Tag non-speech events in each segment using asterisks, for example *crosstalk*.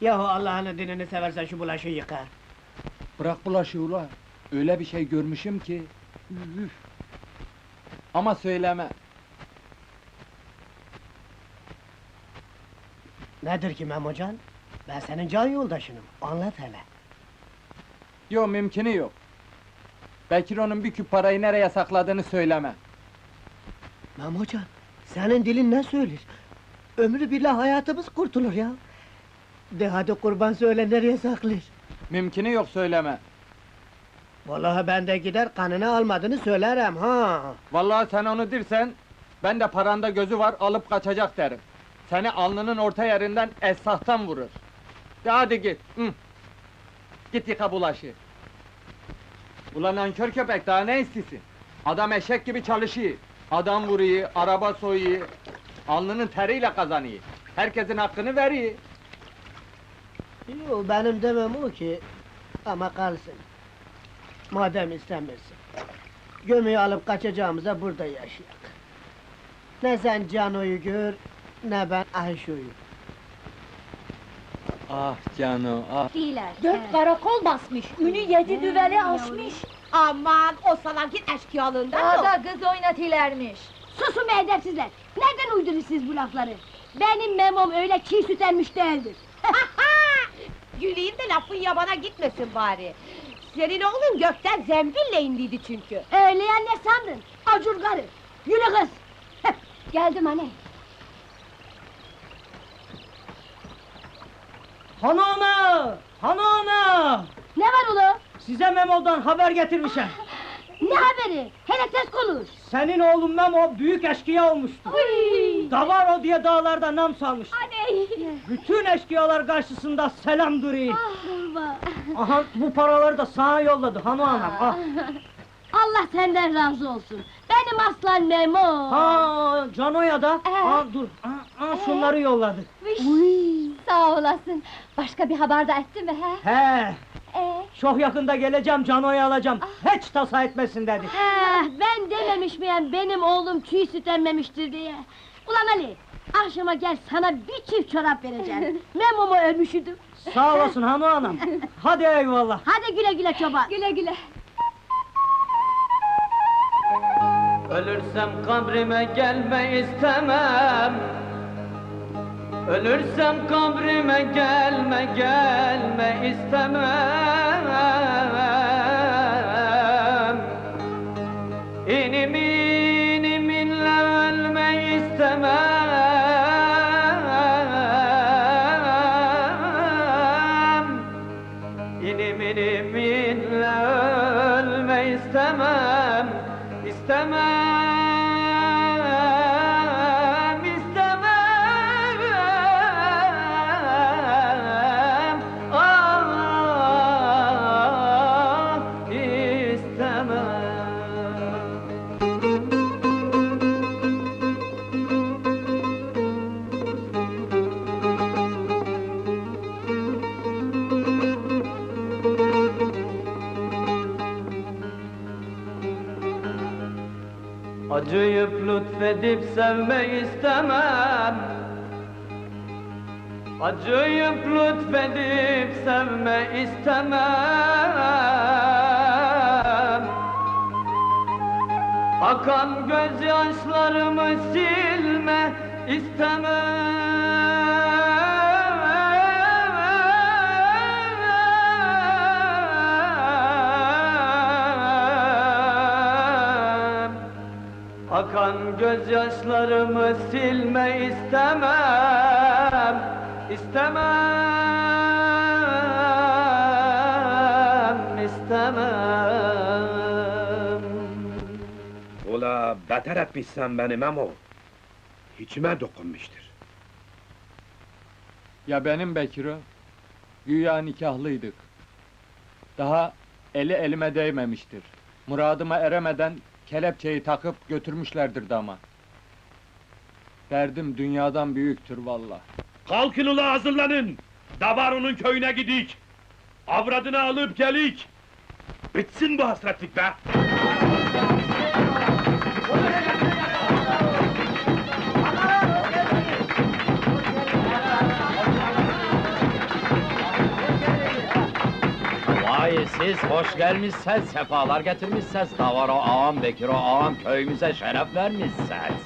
Yahu Allah'ın dinini seversen şu bulaşığı yıka. Bırak bulaşığı ula. Öyle bir şey görmüşüm ki. Üf. Ama söyleme. Nedir ki Memocan? Ben senin can yoldaşınım, anlat hele. Yok mümkünü yok. Bekir onun bir küp parayı nereye sakladığını söyleme. Memocan, senin dilin ne söyler? Ömrü billah hayatımız kurtulur ya. De hadi kurban söyle nereye saklar? Mümkünü yok söyleme. Vallahi ben de gider kanını almadığını söylerim ha. Vallahi sen onu dirsen, ben de paranda gözü var alıp kaçacak derim. Seni alnının orta yerinden esahtan vurur. De hadi git. Hı. Git yıka bulaşığı. Ulan nankör köpek daha ne istiyorsun? Adam eşek gibi çalışıyor. Adam vuruyor, araba soyuyor. Alnının teriyle kazanıyor. Herkesin hakkını veriyor. Yo, benim demem o ki, ama kalsın. Madem istemiyorsun. Gömüyü alıp kaçacağımıza burada yaşayak. Ne sen Cano'yu gör, ne ben Ayşo'yu. Ah Cano, ah. Dört karakol basmış, ünü yedi düveli aşmış. Aman o salakit eşkıyalığından Dağda kız oynatilermiş. Susun be edepsizler! Nereden uydurur siz bu lafları? Benim memom öyle çiğ süt emmiş değildir. *laughs* Lafın yabana gitmesin bari. Senin oğlun gökten zembille indiydi çünkü. Öyle ya ne sandın? Acur karı! Yürü kız! Heh, Geldim anne. Hanımı! Hanımı! Ne var ulu? Size Memo'dan haber getirmişim. *laughs* Ne haberi? Hele tez konuş! Senin oğlun Memo büyük eşkıya olmuştu. Uy! Davaro diye dağlarda nam salmış. Aney! Bütün eşkıyalar karşısında selam duruyor. Ah! Aha bu paraları da sana yolladı hanım anam. Ah. *laughs* Allah senden razı olsun. Benim aslan Memo! Ha Cano'ya da. Ee? Ha dur. Ha, ha, şunları yolladı. Uy! Sağ olasın. Başka bir haber de etti mi he? He. Ee, Çok yakında geleceğim Cano'yu alacağım. Hiç tasa etmesin dedi. Eh, ben dememiş miyim benim oğlum çiğ süt emmemiştir diye? Ulan Ali, akşama gel sana bir çift çorap vereceğim. *laughs* Memomu ölmüşüdüm. Sağ olasın hanım anam. Hadi eyvallah. Hadi güle güle çoban. güle güle. Ölürsem kabrime gelme istemem Ölürsem kabrime gelme gelme istemem İniminle ölme istemem İstemem, Acıyıp lütfedip sevme istemem. Acıyıp lütfedip sevme istemem. Akan gözyaşlarımı silme istemem Akan gözyaşlarımı silme istemem İstemem, istemem Ula beter etmişsen beni Memo. İçime dokunmuştur. Ya benim Bekir'o? Güya nikahlıydık. Daha eli elime değmemiştir. Muradıma eremeden kelepçeyi takıp götürmüşlerdir dama. Derdim dünyadan büyüktür valla. Kalkın ula hazırlanın. Davaro'nun köyüne gidik. Avradını alıp gelik. Bitsin bu hasretlik be. Geldiniz, hoş gelmişsiniz, sefalar getirmişsiniz. Davaro ağam, Bekiro ağam köyümüze şeref vermişsiniz.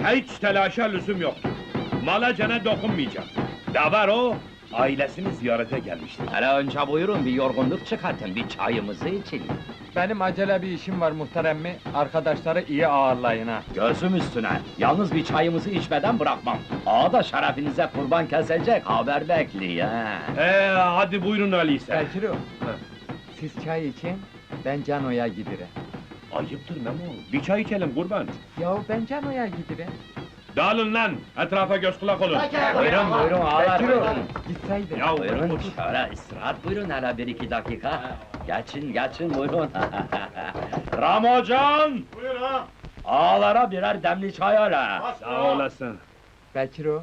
Hiç telaşa lüzum yoktur. Mala cana dokunmayacağım. Davar o, ailesini ziyarete gelmiştir. Hele önce buyurun bir yorgunluk çıkartın, bir çayımızı için. Benim acele bir işim var muhterem mi? Arkadaşları iyi ağırlayın ha. Gözüm üstüne, yalnız bir çayımızı içmeden bırakmam. Ağa da şerefinize kurban kesecek, haber bekliyor. Ee, hadi buyurun öyleyse. Bekiro, siz çay için, ben Cano'ya giderim. Ayıptır Memo, bir çay içelim kurban. Ya ben Cano'ya giderim. Dağılın lan, etrafa göz kulak olun. Buyurun buyurun ağalar buyurun. gitseydin. Ya Buyurun şöyle istirahat buyurun hele bir iki dakika. Geçin geçin buyurun. *laughs* Ramocan! Buyur ha. Ağalara birer demli çay hele. Sağ olasın. Bekiro,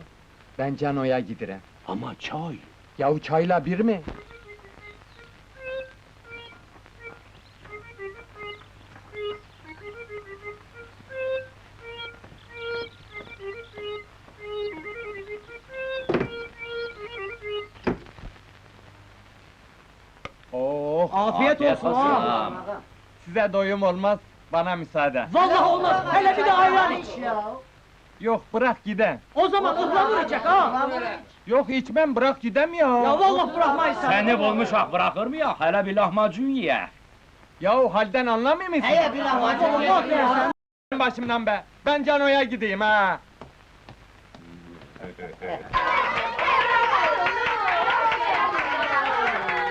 ben Cano'ya giderim. Ama çay. Yahu çayla bir mi? Oh, Afiyet olsun ağam. size doyum olmaz, bana müsaade. Vallahi olmaz. Hele bir de ayran iç. Yok, bırak giden. O zaman ıhlamur içecek ha. Yok içmem, bırak gidem ya. Ya vallahi bırakmayız sana. Seni bulmuş ah bırakır mı ya? Hele bir lahmacun ye. Yahu halden anlamıyor musun? Heye bir lahmacun Allah ya. başımdan be. Ben Cano'ya gideyim ha. *laughs*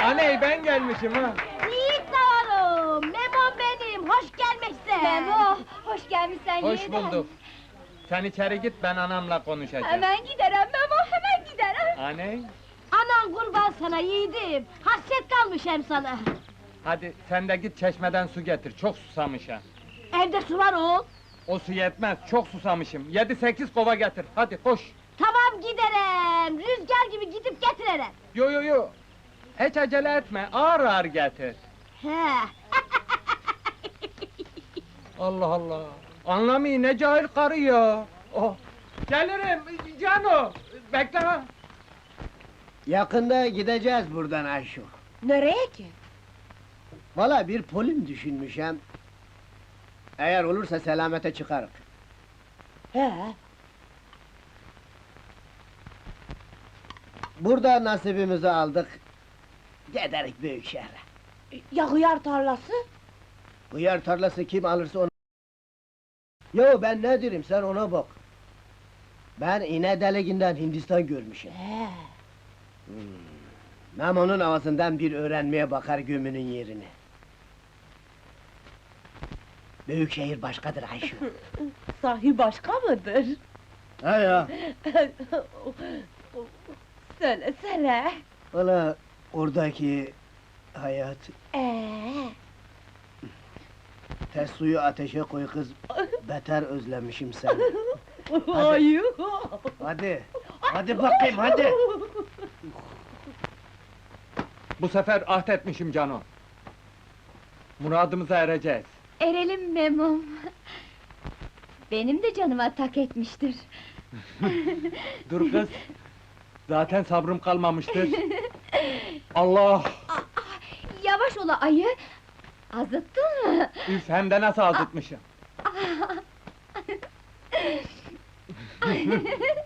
Aney ben gelmişim ha. Yiğit Navarro, Memo benim, hoş gelmişsin. Memo, hoş gelmişsen Hoş yeniden. bulduk. Sen içeri git ben anamla konuşacağım. Hemen giderim Memo, hemen giderim. Aney, Anan kurban sana yiğidim, hasret kalmış hem sana. hadi sen de git çeşmeden su getir. Çok susamış ha. Evde su var oğul. O su yetmez, çok susamışım. Yedi sekiz kova getir. Hadi koş. Tamam giderim, rüzgar gibi gidip getiririm. Yo yo yo. Hiç acele etme, ağır ağır getir. He. *laughs* Allah Allah. Anlamıyor ne cahil karı ya. Oh. Gelirim Cano. Bekle ha. Yakında gideceğiz buradan Ayşo. Nereye ki? Valla bir polim düşünmüşem. Eğer olursa selamete çıkarık. He. Burada nasibimizi aldık. Giderik büyük şehre. Ya hıyar tarlası? Hıyar tarlası kim alırsa onu... Yo ben ne derim sen ona bak. Ben iğne deliğinden Hindistan görmüşüm. He. Memo'nun ağzından bir öğrenmeye bakar gömünün yerini. Büyük şehir başkadır Ayşe. *laughs* Sahi başka mıdır? ha ya. *laughs* Söylesene. Valla oradaki hayat Ee, ters suyu ateşe koy kız. Beter özlemişim seni. *laughs* Ay. Hadi. Hadi bakayım hadi. Bu sefer ahdetmişim Cano. Muradımıza ereceğiz. Erelim Memo'm. Benim de canıma tak etmiştir. Dur kız. *laughs* Zaten sabrım kalmamıştır. *laughs* Allah! Yavaş ola ayı. Azıttın mı? Üf hem de nasıl azıtmışım. *laughs* *laughs*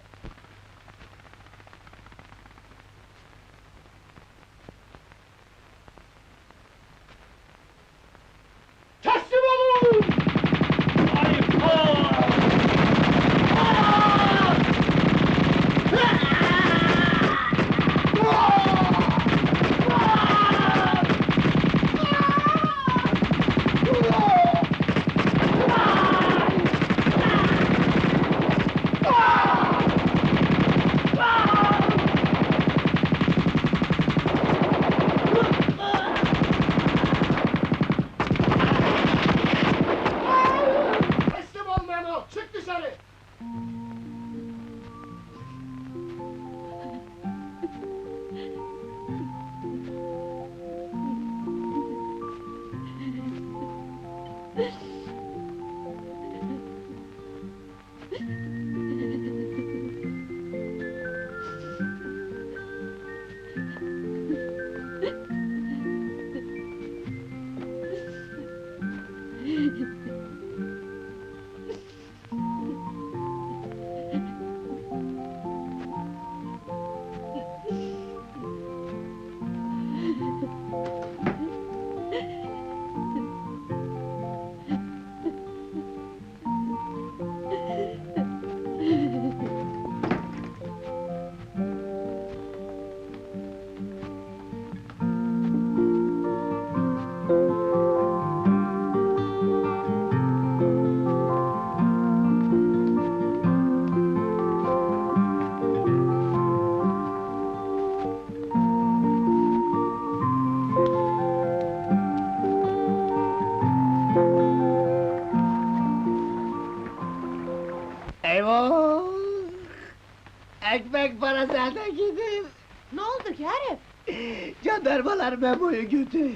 Jandarmalar Memo'yu götür.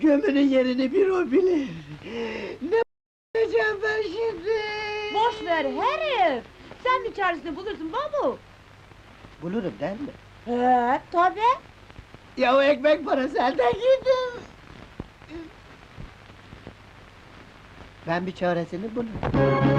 Gömünün yerini bir o bilir. Ne yapacağım ben şimdi? Boş ver herif! Sen bir çaresini bulursun babu! Bulurum değil mi? He, tabi! Ya o ekmek parası elden gidiyor. Ben bir çaresini bulurum.